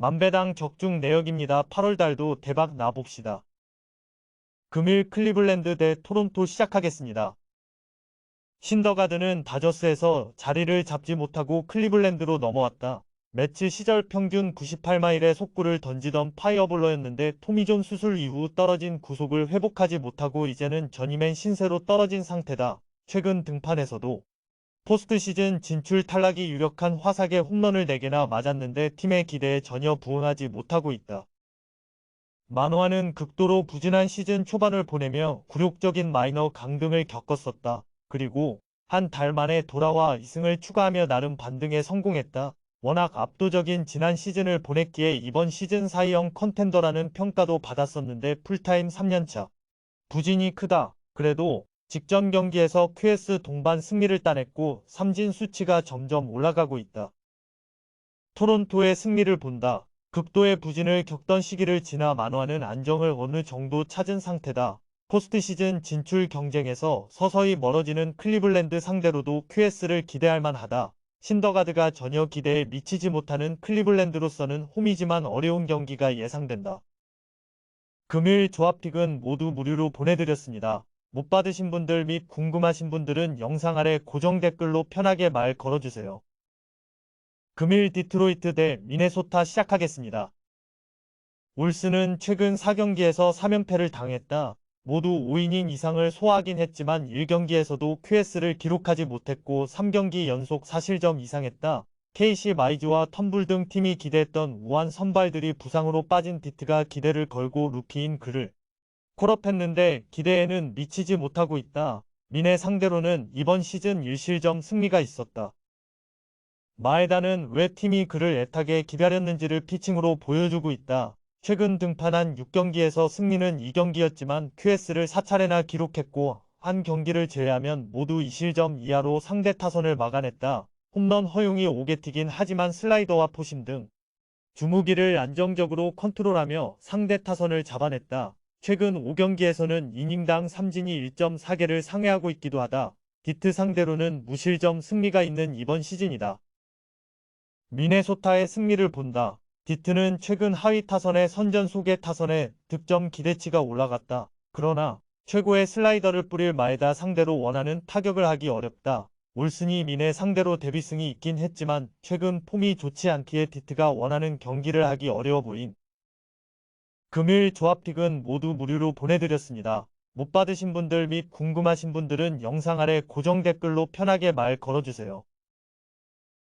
만배당 적중 내역입니다. 8월달도 대박 나봅시다. 금일 클리블랜드 대 토론토 시작하겠습니다. 신더가드는 다저스에서 자리를 잡지 못하고 클리블랜드로 넘어왔다. 매치 시절 평균 98마일의 속구를 던지던 파이어볼러였는데 토미존 수술 이후 떨어진 구속을 회복하지 못하고 이제는 전임엔 신세로 떨어진 상태다. 최근 등판에서도 포스트 시즌 진출 탈락이 유력한 화삭에 홈런을 4개나 맞았는데 팀의 기대에 전혀 부응하지 못하고 있다. 만화는 극도로 부진한 시즌 초반을 보내며 굴욕적인 마이너 강등을 겪었었다. 그리고 한 달 만에 돌아와 2승을 추가하며 나름 반등에 성공했다. 워낙 압도적인 지난 시즌을 보냈기에 이번 시즌 사이영 컨텐더라는 평가도 받았었는데 풀타임 3년차. 부진이 크다. 그래도 직전 경기에서 QS 동반 승리를 따냈고 삼진 수치가 점점 올라가고 있다. 토론토의 승리를 본다. 극도의 부진을 겪던 시기를 지나 만화는 안정을 어느 정도 찾은 상태다. 포스트 시즌 진출 경쟁에서 서서히 멀어지는 클리블랜드 상대로도 QS를 기대할 만하다. 신더가드가 전혀 기대에 미치지 못하는 클리블랜드로서는 홈이지만 어려운 경기가 예상된다. 금일 조합픽은 모두 무료로 보내드렸습니다. 못 받으신 분들 및 궁금하신 분들은 영상 아래 고정 댓글로 편하게 말 걸어주세요. 금일 디트로이트 대 미네소타 시작하겠습니다. 울스는 최근 4경기에서 3연패를 당했다. 모두 5이닝 이상을 소화하긴 했지만 1경기에서도 QS를 기록하지 못했고 3경기 연속 사실점 이상했다. KC 마이즈와 텀블 등 팀이 기대했던 우한 선발들이 부상으로 빠진 디트가 기대를 걸고 루키인 그를 콜업했는데 기대에는 미치지 못하고 있다. 미네 상대로는 이번 시즌 1실점 승리가 있었다. 마에다는 왜 팀이 그를 애타게 기다렸는지를 피칭으로 보여주고 있다. 최근 등판한 6경기에서 승리는 2경기였지만 QS를 4차례나 기록했고 한 경기를 제외하면 모두 2실점 이하로 상대 타선을 막아냈다. 홈런 허용이 오게 튀긴 하지만 슬라이더와 포심 등 주무기를 안정적으로 컨트롤하며 상대 타선을 잡아냈다. 최근 5경기에서는 이닝당 삼진이 1.4개를 상회하고 있기도 하다. 디트 상대로는 무실점 승리가 있는 이번 시즌이다. 미네소타의 승리를 본다. 디트는 최근 하위 타선의 선전 소개 타선에 득점 기대치가 올라갔다. 그러나 최고의 슬라이더를 뿌릴 마에다 상대로 원하는 타격을 하기 어렵다. 올슨이 미네 상대로 데뷔승이 있긴 했지만 최근 폼이 좋지 않기에 디트가 원하는 경기를 하기 어려워 보인. 금일 조합픽은 모두 무료로 보내드렸습니다. 못 받으신 분들 및 궁금하신 분들은 영상 아래 고정 댓글로 편하게 말 걸어주세요.